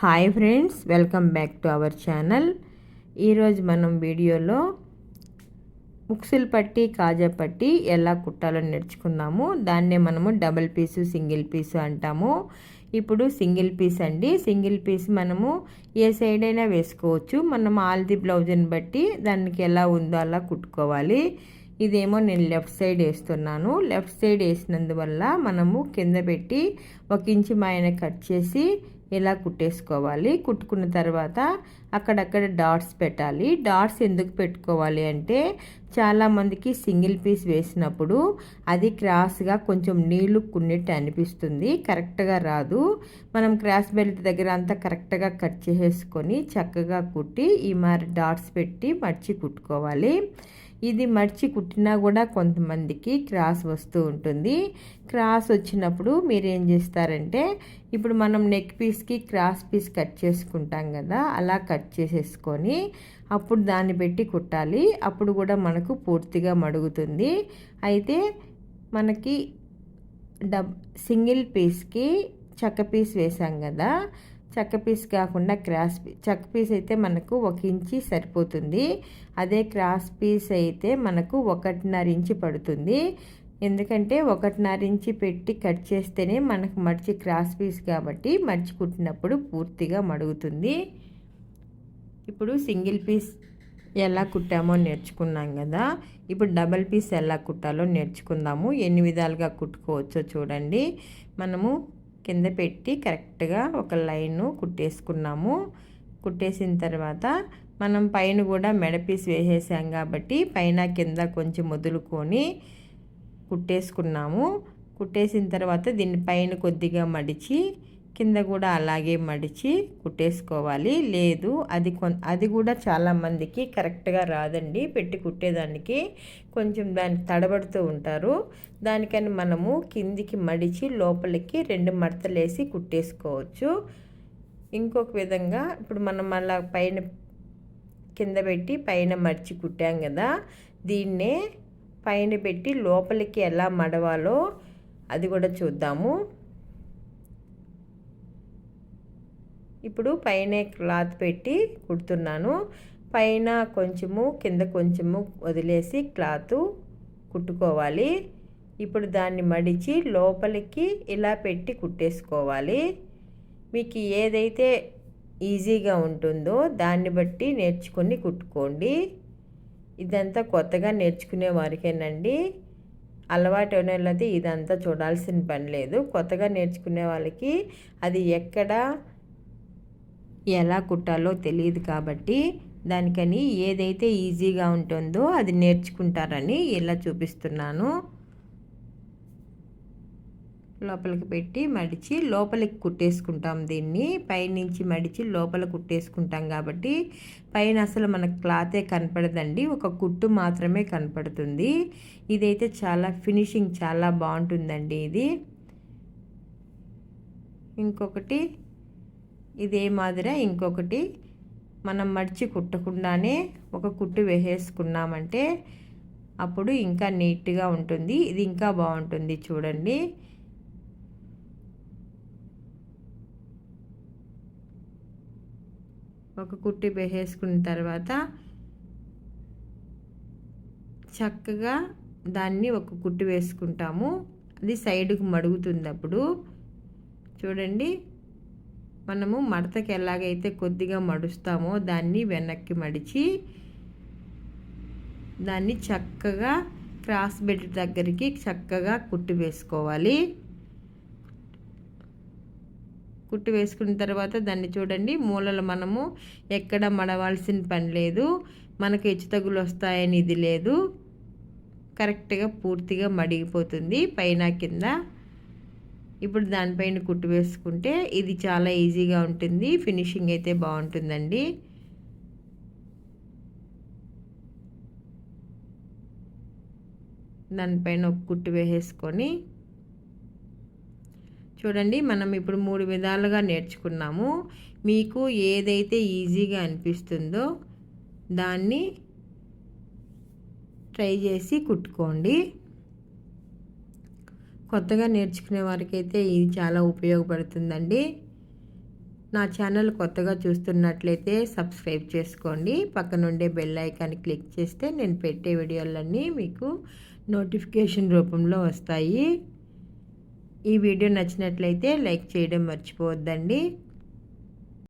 Hi friends welcome back to our channel. ఈరోజు మనం వీడియోలో ముక్సులు పట్టి కాజా పట్టి ఎలా కుట్టాలో నేర్చుకుందాము. దాన్నే మనము డబల్ పీసు సింగిల్ పీసు అంటాము. ఇప్పుడు సింగిల్ పీస్ అండి. సింగిల్ పీస్ మనము ఏ సైడ్ అయినా వేసుకోవచ్చు. మనం ఆల్ది బ్లౌజ్ని బట్టి దానికి ఎలా ఉందో అలా కుట్టుకోవాలి. ఇదేమో నేను లెఫ్ట్ సైడ్ వేస్తున్నాను. లెఫ్ట్ సైడ్ వేసినందువల్ల మనము కింద పెట్టి ఒక ఇంచు మాయన కట్ చేసి ఇలా కుట్టేసుకోవాలి? కుట్టుకున్న తర్వాత అక్కడక్కడ డాట్స్ పెట్టాలి. డాట్స్ ఎందుకు పెట్టుకోవాలి అంటే చాలామందికి సింగిల్ పీస్ వేసినప్పుడు అది క్రాస్గా కొంచెం నీళ్ళు కున్నట్టు అనిపిస్తుంది. కరెక్ట్గా రాదు. మనం క్రాస్ బెల్ట్ దగ్గర అంతా కరెక్ట్గా కట్ చేసేసుకొని చక్కగా కుట్టి ఈ మరి డాట్స్ పెట్టి మర్చి కుట్టుకోవాలి. ఇది మర్చి కుట్టినా కూడా కొంతమందికి క్రాస్ వస్తూ ఉంటుంది. క్రాస్ వచ్చినప్పుడు మీరు ఏం చేస్తారంటే ఇప్పుడు మనం నెక్ పీస్కి క్రాస్ పీస్ కట్ చేసుకుంటాం కదా అలా కట్ చేసేసుకొని అప్పుడు దాన్ని పెట్టి కుట్టాలి. అప్పుడు కూడా మనకు పూర్తిగా మడుగుతుంది. అయితే మనకి డబ్ సింగిల్ పీస్కి చెక్క పీస్ వేసాం కదా చెక్క పీస్ కాకుండా క్రాస్ పీస్ చెక్క పీస్ అయితే మనకు ఒక ఇంచి సరిపోతుంది. అదే క్రాస్ పీస్ అయితే మనకు ఒకటిన్నర ఇంచి పడుతుంది. ఎందుకంటే ఒకటిన్నర ఇంచి పెట్టి కట్ చేస్తేనే మనకు మడిచి క్రాస్ పీస్ కాబట్టి మడిచి కుట్టినప్పుడు పూర్తిగా మడుగుతుంది. ఇప్పుడు సింగిల్ పీస్ ఎలా కుట్టామో నేర్చుకున్నాం కదా. ఇప్పుడు డబల్ పీస్ ఎలా కుట్టాలో నేర్చుకుందాము. ఎన్ని విధాలుగా కుట్టుకోవచ్చో చూడండి. మనము కింద పెట్టి కరెక్ట్గా ఒక లైను కుట్టేసుకున్నాము. కుట్టేసిన తర్వాత మనం పైన కూడా మెడపీస్ వేసేసాం కాబట్టి పైన కింద కొంచెం వదులుకొని కుట్టేసుకున్నాము. కుట్టేసిన తర్వాత దీన్ని పైన కొద్దిగా మడిచి కింద కూడా అలాగే మడిచి కుట్టేసుకోవాలి. లేదు అది కొ అది కూడా చాలామందికి కరెక్ట్గా రాదండి. పెట్టి కుట్టేదానికి కొంచెం దాన్ని తడబడుతూ ఉంటారు. దానికని మనము కిందికి మడిచి లోపలికి రెండు మడతలేసి కుట్టేసుకోవచ్చు. ఇంకొక విధంగా ఇప్పుడు మనం అలా పైన కింద పెట్టి పైన మడిచి కుట్టాం కదా దీన్నే పైన పెట్టి లోపలికి ఎలా మడవాలో అది కూడా చూద్దాము. ఇప్పుడు పైన క్లాత్ పెట్టి కుడుతున్నాను. పైన కొంచెము కింద కొంచెము వదిలేసి క్లాత్ కుట్టుకోవాలి. ఇప్పుడు దాన్ని మడిచి లోపలికి ఇలా పెట్టి కుట్టేసుకోవాలి. మీకు ఏదైతే ఈజీగా ఉంటుందో దాన్ని బట్టి నేర్చుకొని కుట్టుకోండి. ఇదంతా కొత్తగా నేర్చుకునే వారికేనండి. అలవాటు వాళ్ళైతే ఇదంతా చూడాల్సిన పని లేదు. కొత్తగా నేర్చుకునే వాళ్ళకి అది ఎక్కడ ఎలా కుట్టాలో తెలియదు కాబట్టి దానికని ఏదైతే ఈజీగా ఉంటుందో అది నేర్చుకుంటారని ఇలా చూపిస్తున్నాను. లోపలికి పెట్టి మడిచి లోపలికి కుట్టేసుకుంటాం దీన్ని. పైనుంచి మడిచి లోపల కుట్టేసుకుంటాం కాబట్టి పైన అసలు మనకు క్లాతే కనపడదండి. ఒక కుట్టు మాత్రమే కనపడుతుంది. ఇదైతే చాలా ఫినిషింగ్ చాలా బాగుంటుందండి ఇది. ఇంకొకటి ఇదే మాదిరి ఇంకొకటి మనం మడిచి కుట్టకుండానే ఒక కుట్టు వేసేసుకున్నామంటే అప్పుడు ఇంకా నీట్గా ఉంటుంది. ఇది ఇంకా బాగుంటుంది చూడండి. ఒక కుట్టి వేసేసుకున్న తర్వాత చక్కగా దాన్ని ఒక కుట్టు వేసుకుంటాము. అది సైడ్కు మడుగుతుంది అప్పుడు. చూడండి. మనము మడతకి ఎలాగైతే కొద్దిగా మడుస్తామో దాన్ని వెనక్కి మడిచి దాన్ని చక్కగా క్రాస్ బెడ్ దగ్గరికి చక్కగా కుట్టి వేసుకోవాలి. కుట్టి వేసుకున్న తర్వాత దాన్ని చూడండి మూలలు మనము ఎక్కడ మడవాల్సిన పని లేదు మనకు హెచ్చుతగులు వస్తాయని ఇది లేదు. కరెక్ట్గా పూర్తిగా మడిగిపోతుంది పైన కింద. ఇప్పుడు దానిపైన కుట్టు వేసుకుంటే ఇది చాలా ఈజీగా ఉంటుంది. ఫినిషింగ్ అయితే బాగుంటుందండి. దానిపైన ఒక కుట్టు వేసేసుకొని చూడండి మనం ఇప్పుడు మూడు విధాలుగా నేర్చుకున్నాము. మీకు ఏదైతే ఈజీగా అనిపిస్తుందో దాన్ని ట్రై చేసి కుట్టుకోండి. కొత్తగా నేర్చుకునే వారికైతే ఇది చాలా ఉపయోగపడుతుందండి. నా ఛానల్ కొత్తగా చూస్తున్నట్లయితే సబ్స్క్రైబ్ చేసుకోండి. పక్కనుండే బెల్ ఐకాన్ క్లిక్ చేస్తే నేను పెట్టే వీడియోలన్నీ మీకు నోటిఫికేషన్ రూపంలో వస్తాయి. ఈ వీడియో నచ్చినట్లయితే లైక్ చేయడం మర్చిపోవద్దండి.